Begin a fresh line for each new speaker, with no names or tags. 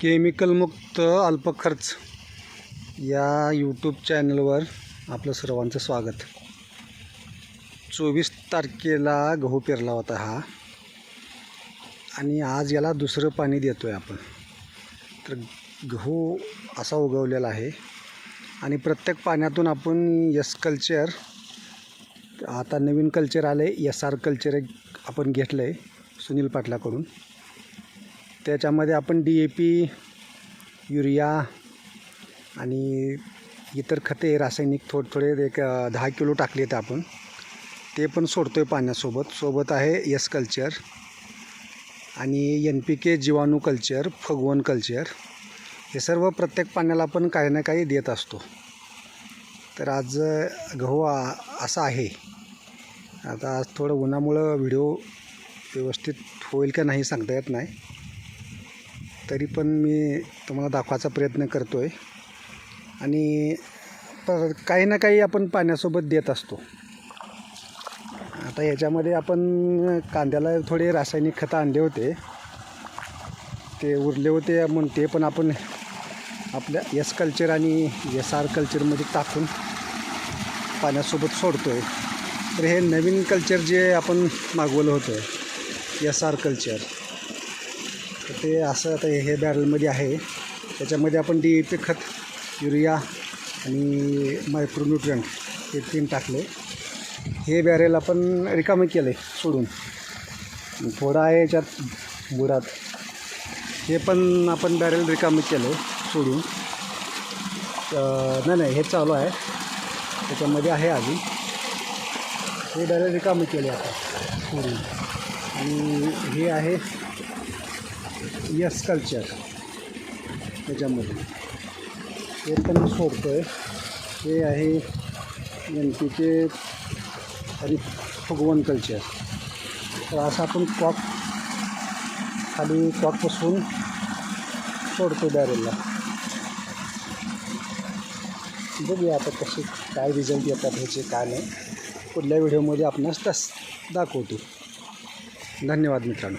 केमिकलमुक्त अल्प खर्च या यूट्यूब चॅनलवर आपलं सर्वांचं स्वागत. चोवीस तारखेला गहू पेरला होता हा. आणि आज याला दुसरं पाणी देतो आहे आपण. तर गहू असा उगवलेला आहे. आणि प्रत्येक पाण्यातून आपण यस कल्चर आता नवीन कल्चर आलं आहे एस आर कल्चर एक आपण घेतलं आहे सुनील पाटलाकडून. त्याच्यामध्ये आपण डी ए पी युरिया आणि इतर खते रासायनिक थोडे थोडे एक दहा किलो टाकले आहेत आपण. ते पण सोडतो आहे पाण्यासोबत. सोबत आहे यस कल्चर आणि एन पी के जीवाणू कल्चर फगवण कल्चर. हे सर्व प्रत्येक पाण्याला आपण काही ना काही देत असतो. तर आज गहू असा आहे. आता आज थोडं उन्हामुळं व्हिडिओ व्यवस्थित होईल का नाही सांगता येत नाही. तरी पण मी तुम्हाला दाखवायचा प्रयत्न करतो आहे आणि पर काही ना काही आपण पाण्यासोबत देत असतो. आता याच्यामध्ये आपण कांद्याला थोडे रासायनिक खतं आणले होते. ते उरले होते म्हणून ते पण आपण आपल्या एस कल्चर आणि एस आर कल्चरमध्ये टाकून पाण्यासोबत सोडतो आहे तर हे नवीन कल्चर जे आपण मागवलं होतं एस आर कल्चर. तर ते असं आता हे बॅरलमध्ये आहे. त्याच्यामध्ये आपण डी ए पी खत युरिया आणि मायक्रोन्युट्रियंट हे तीन टाकले. हे बॅरेल आपण रिकामं केले सोडून. थोडं आहे याच्यात बुरात हे पण आपण बॅरेल रिकामे केले सोडून. नाही नाही हे चालू आहे. त्याच्यामध्ये आहे अजून. हे बॅरेल रिकामं केले आता सोडून. आणि हे आहे यस कल्चर त्याच्यामध्ये. हे पण मी सोडतो आहे हे आहे एम पीचे हरी आणि फुगवण कल्चर तर असं आपण कॉक खाली कॉकपासून सोडतो बॅरेलला बघूया आता कसे काय रिझल्ट येतात ह्याचे काय नाही. पुढल्या व्हिडिओमध्ये आपणास तस दाखवतो. धन्यवाद मित्रांनो.